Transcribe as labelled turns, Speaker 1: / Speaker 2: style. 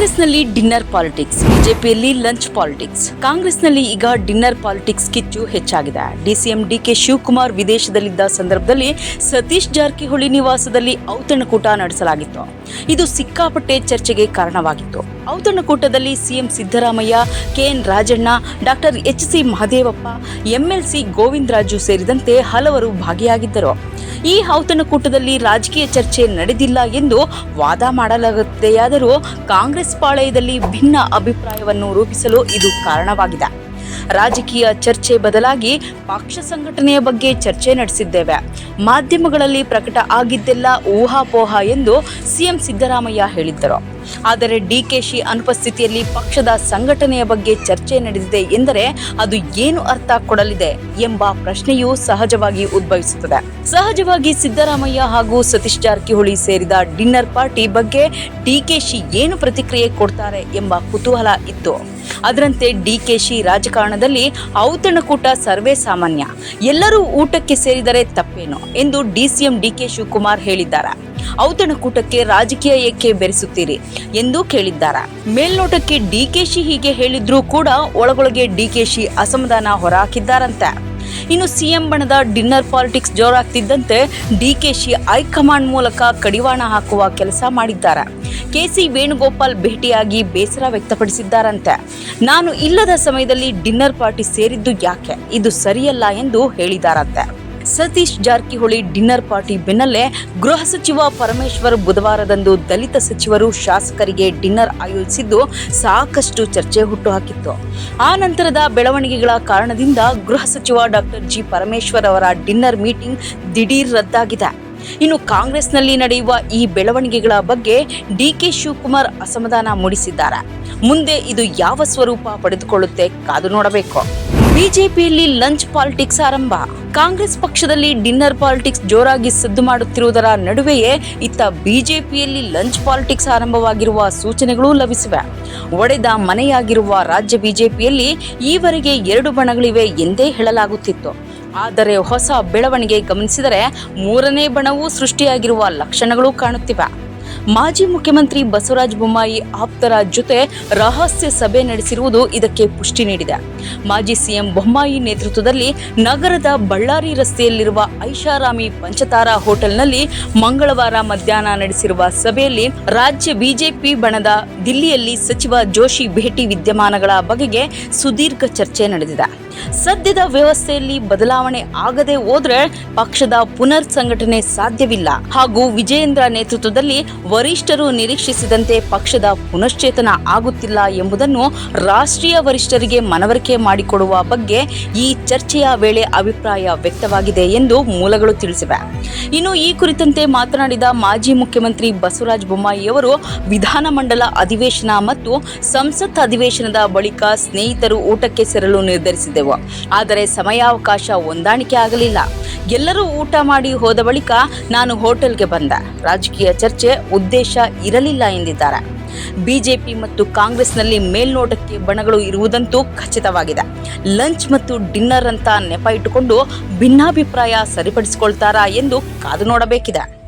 Speaker 1: ಕಾಂಗ್ರೆಸ್ನಲ್ಲಿ dinner politics, ಬಿಜೆಪಿಯಲ್ಲಿ lunch politics. ಕಾಂಗ್ರೆಸ್ನಲ್ಲಿ ಈಗ ಡಿನ್ನರ್ ಪಾಲಿಟಿಕ್ಸ್ ಕಿಚ್ಚು ಹೆಚ್ಚಾಗಿದೆ. ಡಿಸಿಎಂ ಡಿಕೆ ಶಿವಕುಮಾರ್ ವಿದೇಶದಲ್ಲಿದ್ದ ಸಂದರ್ಭದಲ್ಲಿ ಸತೀಶ್ ಜಾರಕಿಹೊಳಿ ನಿವಾಸದಲ್ಲಿ ಔತಣಕೂಟ ನಡೆಸಲಾಗಿತ್ತು. ಇದು ಸಿಕ್ಕಾಪಟ್ಟೆ ಚರ್ಚೆಗೆ ಕಾರಣವಾಗಿತ್ತು. ಔತಣಕೂಟದಲ್ಲಿ CM Siddaramaiah, KN Rajanna, doctor H C Mahadevappa, MLC Govindaraju ಸೇರಿದಂತೆ ಹಲವರು ಭಾಗಿಯಾಗಿದ್ದರು. ಈ ಔತಣಕೂಟದಲ್ಲಿ ರಾಜಕೀಯ ಚರ್ಚೆ ನಡೆದಿಲ್ಲ ಎಂದು ವಾದ ಮಾಡಲಾಗುತ್ತೆಯಾದರೂ ಕಾಂಗ್ರೆಸ್ ಪಾಳೆಯದಲ್ಲಿ ಭಿನ್ನ ಅಭಿಪ್ರಾಯವನ್ನು ರೂಪಿಸಲು ಇದು ಕಾರಣವಾಗಿದೆ. ರಾಜಕೀಯ ಚರ್ಚೆ ಬದಲಾಗಿ ಪಕ್ಷ ಸಂಘಟನೆಯ ಬಗ್ಗೆ ಚರ್ಚೆ ನಡೆಸಿದ್ದೇವೆ. ಮಾಧ್ಯಮಗಳಲ್ಲಿ ಪ್ರಕಟ ಆಗಿದ್ದೆಲ್ಲ ಊಹಾಪೋಹ ಎಂದು ಸಿಎಂ ಸಿದ್ದರಾಮಯ್ಯ ಹೇಳಿದ್ದರು. ಆದರೆ ಡಿಕೆಶಿ ಅನುಪಸ್ಥಿತಿಯಲ್ಲಿ ಪಕ್ಷದ ಸಂಘಟನೆಯ ಬಗ್ಗೆ ಚರ್ಚೆ ನಡೆದಿದೆ ಎಂದರೆ ಅದು ಏನು ಅರ್ಥ ಕೊಡಲಿದೆ ಎಂಬ ಪ್ರಶ್ನೆಯೂ ಸಹಜವಾಗಿ ಉದ್ಭವಿಸುತ್ತದೆ. ಸಹಜವಾಗಿ ಸಿದ್ದರಾಮಯ್ಯ ಹಾಗೂ ಸತೀಶ್ ಜಾರಕಿಹೊಳಿ ಸೇರಿದ ಡಿನ್ನರ್ ಪಾರ್ಟಿ ಬಗ್ಗೆ ಡಿಕೆಶಿ ಏನು ಪ್ರತಿಕ್ರಿಯೆ ಕೊಡ್ತಾರೆ ಎಂಬ ಕುತೂಹಲ ಇತ್ತು. ಅದರಂತೆ ಡಿ ಕೆ ಶಿ ರಾಜಕಾರಣದಲ್ಲಿ ಔತಣಕೂಟ ಸರ್ವೇ ಸಾಮಾನ್ಯ. ಎಲ್ಲರೂ ಊಟಕ್ಕೆ ಸೇರಿದರೆ ತಪ್ಪೇನು ಎಂದು ಡಿಸಿಎಂ ಡಿಕೆ ಶಿವಕುಮಾರ್ ಹೇಳಿದ್ದಾರೆ. ಔತಣಕೂಟಕ್ಕೆ ರಾಜಕೀಯ ಏಕೆ ಬೆರೆಸುತ್ತೀರಿ ಎಂದು ಕೇಳಿದ್ದಾರೆ. ಮೇಲ್ನೋಟಕ್ಕೆ ಡಿಕೆಶಿ ಹೀಗೆ ಹೇಳಿದ್ರೂ ಕೂಡ ಒಳಗೊಳಗೆ ಡಿಕೆಶಿ ಅಸಮಾಧಾನ ಹೊರಹಾಕಿದ್ದಾರಂತೆ. ಇನ್ನು ಸಿಎಂ ಬಣದ ಡಿನ್ನರ್ ಪಾಲಿಟಿಕ್ಸ್ ಜೋರಾಗ್ತಿದ್ದಂತೆ ಡಿಕೆಶಿ ಹೈಕಮಾಂಡ್ ಮೂಲಕ ಕಡಿವಾಣ ಹಾಕುವ ಕೆಲಸ ಮಾಡಿದ್ದಾರೆ. ಕೆಸಿ ವೇಣುಗೋಪಾಲ್ ಭೇಟಿಯಾಗಿ ಬೇಸರ ವ್ಯಕ್ತಪಡಿಸಿದ್ದಾರಂತೆ. ನಾನು ಇಲ್ಲದ ಸಮಯದಲ್ಲಿ ಡಿನ್ನರ್ ಪಾರ್ಟಿ ಸೇರಿದ್ದು ಯಾಕೆ? ಇದು ಸರಿಯಲ್ಲ ಎಂದು ಹೇಳಿದಾರಂತೆ. ಸತೀಶ್ ಜಾರಕಿಹೊಳಿ ಡಿನ್ನರ್ ಪಾರ್ಟಿ ಬೆನ್ನಲ್ಲೇ ಗೃಹ ಸಚಿವ ಪರಮೇಶ್ವರ್ ಬುಧವಾರದಂದು ದಲಿತ ಸಚಿವರು ಶಾಸಕರಿಗೆ ಡಿನ್ನರ್ ಆಯೋಜಿಸಿದ್ದು ಸಾಕಷ್ಟು ಚರ್ಚೆ ಹುಟ್ಟುಹಾಕಿತ್ತು. ಆ ನಂತರದ ಬೆಳವಣಿಗೆಗಳ ಕಾರಣದಿಂದ ಗೃಹ ಸಚಿವ ಡಾಕ್ಟರ್ ಜಿ ಪರಮೇಶ್ವರ್ ಅವರ ಡಿನ್ನರ್ ಮೀಟಿಂಗ್ ದಿಢೀರ್ ರದ್ದಾಗಿದೆ. ಇನ್ನು ಕಾಂಗ್ರೆಸ್ನಲ್ಲಿ ನಡೆಯುವ ಈ ಬೆಳವಣಿಗೆಗಳ ಬಗ್ಗೆ ಡಿ ಕೆ ಶಿವಕುಮಾರ್ ಅಸಮಾಧಾನ ಮೂಡಿಸಿದ್ದಾರೆ. ಮುಂದೆ ಇದು ಯಾವ ಸ್ವರೂಪ ಪಡೆದುಕೊಳ್ಳುತ್ತೆ ಕಾದು ನೋಡಬೇಕು. ಬಿಜೆಪಿಯಲ್ಲಿ ಲಂಚ್ ಪಾಲಿಟಿಕ್ಸ್ ಆರಂಭ. ಕಾಂಗ್ರೆಸ್ ಪಕ್ಷದಲ್ಲಿ ಡಿನ್ನರ್ ಪಾಲಿಟಿಕ್ಸ್ ಜೋರಾಗಿ ಸದ್ದು ಮಾಡುತ್ತಿರುವುದರ ನಡುವೆಯೇ ಇತ್ತ ಬಿಜೆಪಿಯಲ್ಲಿ ಲಂಚ್ ಪಾಲಿಟಿಕ್ಸ್ ಆರಂಭವಾಗಿರುವ ಸೂಚನೆಗಳೂ ಲಭಿಸಿವೆ. ಒಡೆದ ಮನೆಯಾಗಿರುವ ರಾಜ್ಯ ಬಿಜೆಪಿಯಲ್ಲಿ ಈವರೆಗೆ ಎರಡು ಬಣಗಳಿವೆ ಎಂದೇ ಹೇಳಲಾಗುತ್ತಿತ್ತು. ಆದರೆ ಹೊಸ ಬೆಳವಣಿಗೆ ಗಮನಿಸಿದರೆ ಮೂರನೇ ಬಣವೂ ಸೃಷ್ಟಿಯಾಗಿರುವ ಲಕ್ಷಣಗಳು ಕಾಣುತ್ತಿವೆ. ಮಾಜಿ ಮುಖ್ಯಮಂತ್ರಿ ಬಸವರಾಜ ಬೊಮ್ಮಾಯಿ ಆಪ್ತರ ಜೊತೆ ರಹಸ್ಯ ಸಭೆ ನಡೆಸಿರುವುದು ಇದಕ್ಕೆ ಪುಷ್ಟಿ ನೀಡಿದೆ. ಮಾಜಿ ಸಿಎಂ ಬೊಮ್ಮಾಯಿ ನೇತೃತ್ವದಲ್ಲಿ ನಗರದ ಬಳ್ಳಾರಿ ರಸ್ತೆಯಲ್ಲಿರುವ ಐಷಾರಾಮಿ ಪಂಚತಾರಾ ಹೋಟೆಲ್ನಲ್ಲಿ ಮಂಗಳವಾರ ಮಧ್ಯಾಹ್ನ ನಡೆಸಿರುವ ಸಭೆಯಲ್ಲಿ ರಾಜ್ಯ ಬಿಜೆಪಿ ಬಣದ ದಿಲ್ಲಿಯಲ್ಲಿ ಸಚಿವ ಜೋಶಿ ಭೇಟಿ ವಿದ್ಯಮಾನಗಳ ಬಗೆಗೆ ಸುದೀರ್ಘ ಚರ್ಚೆ ನಡೆದಿದೆ. ಸದ್ಯದ ವ್ಯವಸ್ಥೆಯಲ್ಲಿ ಬದಲಾವಣೆ ಆಗದೆ ಹೋದ್ರೆ ಪಕ್ಷದ ಪುನರ್ ಸಂಘಟನೆ ಸಾಧ್ಯವಿಲ್ಲ. ಹಾಗೂ ವಿಜಯೇಂದ್ರ ನೇತೃತ್ವದಲ್ಲಿ ವರಿಷ್ಠರು ನಿರೀಕ್ಷಿಸಿದಂತೆ ಪಕ್ಷದ ಪುನಶ್ಚೇತನ ಆಗುತ್ತಿಲ್ಲ ಎಂಬುದನ್ನು ರಾಷ್ಟ್ರೀಯ ವರಿಷ್ಠರಿಗೆ ಮನವರಿಕೆ ಮಾಡಿಕೊಡುವ ಬಗ್ಗೆ ಈ ಚರ್ಚೆಯ ವೇಳೆ ಅಭಿಪ್ರಾಯ ವ್ಯಕ್ತವಾಗಿದೆ ಎಂದು ಮೂಲಗಳು ತಿಳಿಸಿವೆ. ಇನ್ನು ಈ ಕುರಿತಂತೆ ಮಾತನಾಡಿದ ಮಾಜಿ ಮುಖ್ಯಮಂತ್ರಿ ಬಸವರಾಜ ಬೊಮ್ಮಾಯಿಯವರು ವಿಧಾನಮಂಡಲ ಅಧಿವೇಶನ ಮತ್ತು ಸಂಸತ್ ಅಧಿವೇಶನದ ಬಳಿಕ ಸ್ನೇಹಿತರು ಊಟಕ್ಕೆ ಸೇರಲು ನಿರ್ಧರಿಸಿದೆವು ಆದರೆ ಸಮಯಾವಕಾಶ ಹೊಂದಾಣಿಕೆ ಆಗಲಿಲ್ಲ. ಎಲ್ಲರೂ ಊಟ ಮಾಡಿ ಹೋದ ಬಳಿಕ ನಾನು ಹೋಟೆಲ್ಗೆ ಬಂದ. ರಾಜಕೀಯ ಚರ್ಚೆ ಉದ್ದೇಶ ಇರಲಿಲ್ಲ ಎಂದಿದ್ದಾರೆ. ಬಿಜೆಪಿ ಮತ್ತು ಕಾಂಗ್ರೆಸ್ನಲ್ಲಿ ಮೇಲ್ನೋಟಕ್ಕೆ ಬಣಗಳು ಇರುವುದಂತೂ ಖಚಿತವಾಗಿದೆ. ಲಂಚ್ ಮತ್ತು ಡಿನ್ನರ್ ಅಂತ ನೆಪ ಇಟ್ಟುಕೊಂಡು ಭಿನ್ನಾಭಿಪ್ರಾಯ ಸರಿಪಡಿಸಿಕೊಳ್ತಾರಾ ಎಂದು ಕಾದು ನೋಡಬೇಕಿದೆ.